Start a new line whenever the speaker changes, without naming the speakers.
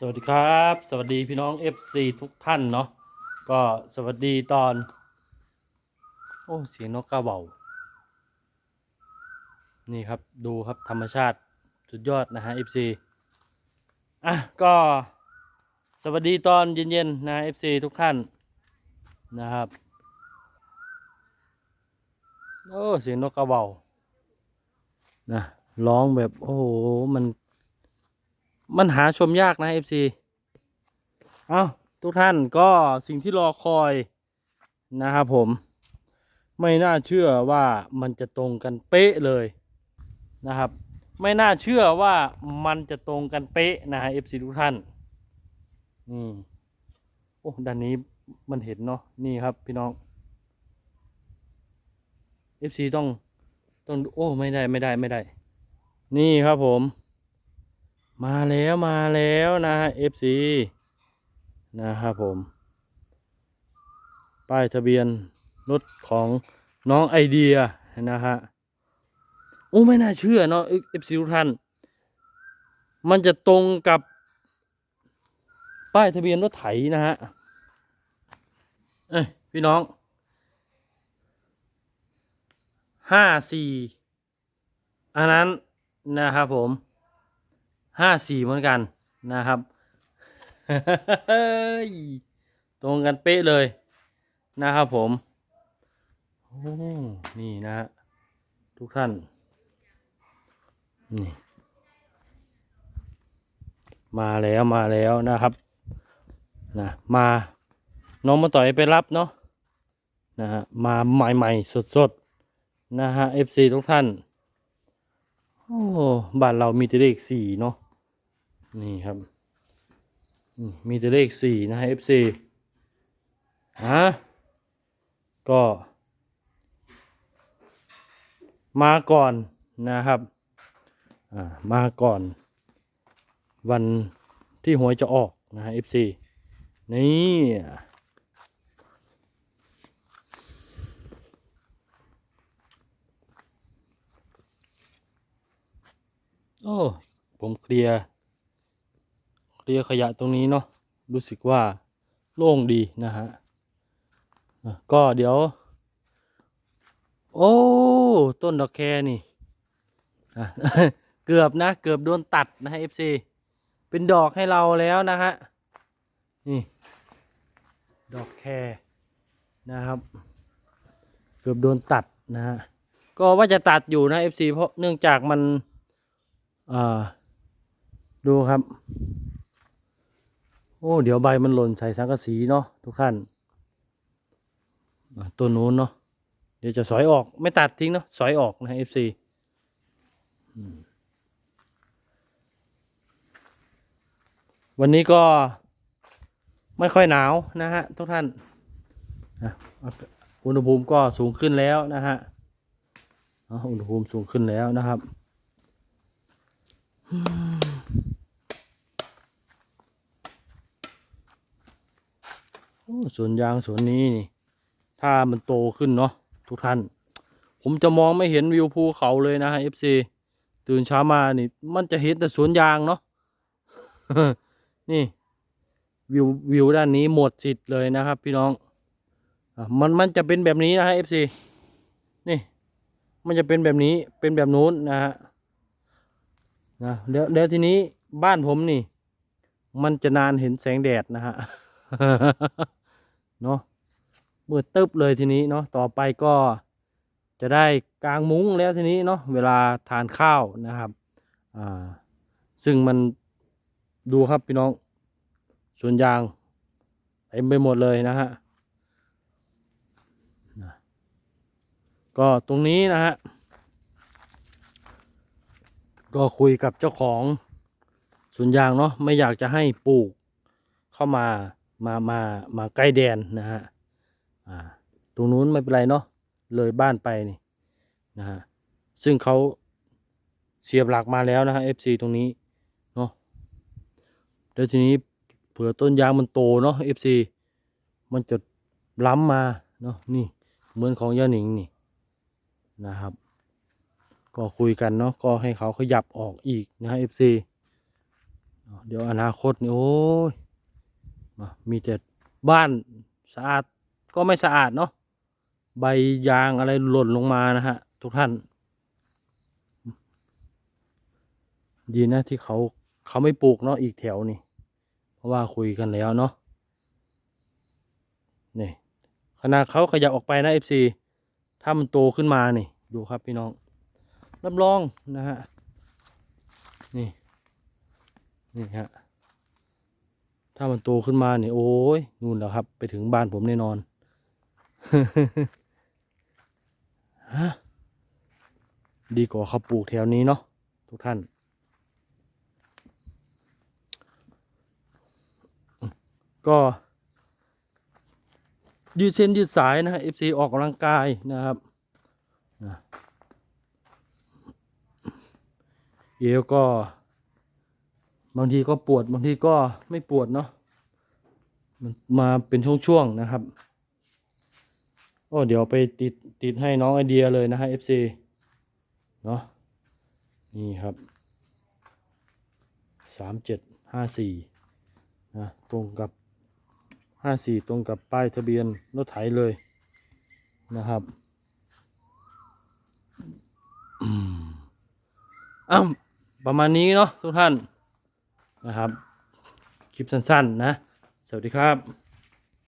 สวัสดีครับ สวัสดีพี่น้อง FC ทุกท่านเนาะก็สวัสดีตอน โอ้เสียงนกกระเบานี่ครับดูครับธรรมชาติสุดยอดนะฮะ FC อะก็สวัสดีตอนเย็นๆนะ FC ทุกท่านนะครับโอ้เสียงนกกระเบานะร้องแบบโอ้โหมัน มันหาชมยากนะ FC เอาทุกท่านก็สิ่งที่รอคอยนะครับผม ไม่น่าเชื่อว่ามันจะตรงกันเป๊ะเลยนะครับ ไม่น่าเชื่อว่ามันจะตรงกันเป๊ะนะฮะ FC ทุกท่านนี่โอ้ด้านนี้มันเห็นเนาะนี่ครับพี่น้อง FC ต้องต้องโอ้ไม่ได้ไม่ได้ไม่ได้ นี่ครับผม มาแล้วมาแล้วนะฮะ FC นะครับผม ป้ายทะเบียนรถของน้องไอเดียนะฮะ โอ้ไม่น่าเชื่อเนาะ FC ทุกท่าน มันจะตรงกับป้ายทะเบียนรถไถนะฮะ เอ้ยพี่น้องห้าสี่อันนั้นนะครับผม ห้าสี่เหมือนกันนะครับ ตรงกันเป๊ะเลยนะครับผมโอ้นี่นะฮะทุกท่านนี่มาแล้วมาแล้วนะครับนะมาน้องมาต่อยไปรับเนาะนะฮะมาใหม่ๆสดๆนะฮะ FC ทุกท่านโอ้บ้านเรามีแต่เลขสี่เนาะ นี่ครับ มีแต่เลขสี่นะฮะ FC ฮะก็ มาก่อนนะครับอ่ามาก่อน วันที่หวยจะออกนะฮะ FC นี่โอ้ ผมเคลียร์ เคลียร์ขยะตรงนี้เนาะรู้สึกว่าโล่งดีนะฮะก็เดี๋ยว โอ้ต้นดอกแคนี่เกือบนะเกือบโดนตัดนะฮะ FC เป็นดอกให้เราแล้วนะฮะนี่ดอกแคนะครับ เกือบโดนตัดนะฮะก็ว่าจะตัดอยู่นะ FC เพราะเนื่องจากมันอ่าดูครับ โอ้ เดี๋ยวใบมันหล่นใส่สังกะสีเนาะทุกท่านตัวนู้นเนาะเดี๋ยวจะสอยออกไม่ตัดทิ้งเนาะสอยออกนะ FC วันนี้ก็ไม่ค่อยหนาวนะฮะทุกท่านอุณหภูมิก็สูงขึ้นแล้วนะฮะอะอุณหภูมิสูงขึ้นแล้วนะครับอืม โอ้ สวนยางสวนนี้นี่ ถ้ามันโตขึ้นเนาะทุกท่าน ผมจะมองไม่เห็นวิวภูเขาเลยนะฮะ FC ตื่นเช้ามานี่ มันจะเห็นแต่สวนยางเนาะนี่วิววิวด้านนี้หมดสิทธิ์เลยนะครับ พี่น้องอมันมันจะเป็นแบบนี้นะฮะ FC นี่ มันจะเป็นแบบนี้เป็นแบบนู้นนะฮะนะเดี๋ยวเดี๋ยวทีนี้บ้านผมนี่ มันจะนานเห็นแสงแดดนะฮะ เนาะมืดตึ๊บเลยทีนี้เนาะต่อไปก็จะได้กางมุ้งแล้วทีนี้เนาะเวลาทานข้าวนะครับอ่าซึ่งมันดูครับพี่น้องสวนยางเต็มไปหมดเลยนะฮะนะก็ตรงนี้นะฮะก็คุยกับเจ้าของสวนยางเนาะไม่อยากจะให้ปลูกเข้ามา มามามาใกล้แดนนะฮะอ่าตรงนู้นไม่เป็นไรเนาะเลยบ้านไปนี่นะฮะซึ่งเขาเสียบหลักมาแล้วนะฮะ FC ตรงนี้เนาะเดี๋ยวทีนี้เผื่อต้นยางมันโตเนาะ FC มันจะล้ำมาเนาะนี่เหมือนของย่าหนิงนี่นะครับ ก็คุยกันเนาะก็ให้เขาขยับออกอีกนะฮะ FC เอาเดี๋ยวอนาคตนี่โอ้ย มีแต่บ้านสะอาดก็ไม่สะอาดเนาะใบยางอะไรหล่นลงมานะฮะ ทุกท่าน ดีนะที่เขาเขาไม่ปลูกเนาะอีกแถวนี่ เพราะว่าคุยกันแล้วเนาะนี่ขนาดเขาขยับออกไปนะเอฟซีถ้ามันโตขึ้นมานี่ ดูครับพี่น้องรับรองนะฮะนี่ นี่ฮะ ถ้ามันโตขึ้นมาเนี่ยโอ้ยนู่นแล้วครับ ไปถึงบ้านผมแน่นอนฮะดีกว่าเขาปลูกแถวนี้เนาะทุกท่านก็ ยืดเส้นยืดสายนะฮะ FC ออกกำลังกายนะครับเอวก็ บางทีก็ปวดบางทีก็ไม่ปวดเนาะมันมาเป็นช่วงๆนะครับโอ้เดี๋ยวไปติดติดให้น้องไอเดียเลยนะฮะ FC เนาะนี่ครับสามเจ็ดห้าสี่นะตรงกับห้าสี่ตรงกับป้ายทะเบียนรถไถเลยนะครับอืมอ้าวประมาณนี้เนาะทุกท่าน นะครับ คลิปสั้นๆนะ สวัสดีครับ